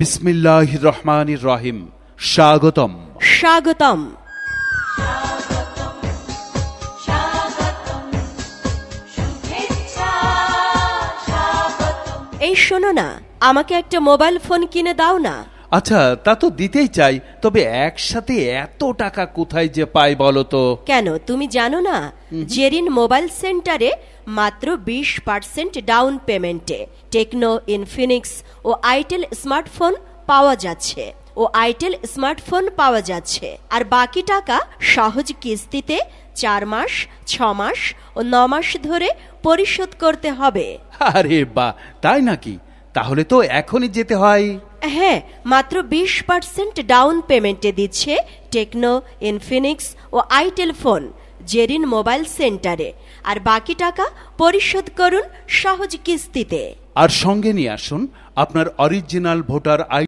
বিসমিল্লাহ রহমান রহিম স্বাগতম। স্বাগতম। এই শোনো না, আমাকে একটা মোবাইল ফোন কিনে দাও না। আচ্ছা তা তো দিতেই চাই তবে একসাথে এত টাকা কোথায় যে পাই বলো তো? কেন তুমি জানো না? জেরিন মোবাইল সেন্টারে মাত্র বিশ পার্সেন্ট ডাউন পেমেন্টে। টেকনো ইনফিনিক্স ও আইটেল স্মার্টফোন পাওয়া যাচ্ছে। ও আইটেল স্মার্টফোন পাওয়া যাচ্ছে। আর বাকি টাকা সহজ কিস্তিতে চার মাস ছ মাস ও ন মাস ধরে পরিশোধ করতে হবে। আরে বা তাই নাকি? তাহলে তো এখনই যেতে হয়। হ্যাঁ মাত্র বিশ পার্সেন্ট ডাউন পেমেন্টে দিচ্ছে টেকনো ইনফিনিক্স ও আইটেল ফোন জেরিন মোবাইল সেন্টারে। আর বাকি টাকা পরিশোধ করুন সহজ কিস্তিতে। আর সঙ্গে নিয়ে আসুন আপনার অরিজিনাল ভোটার আই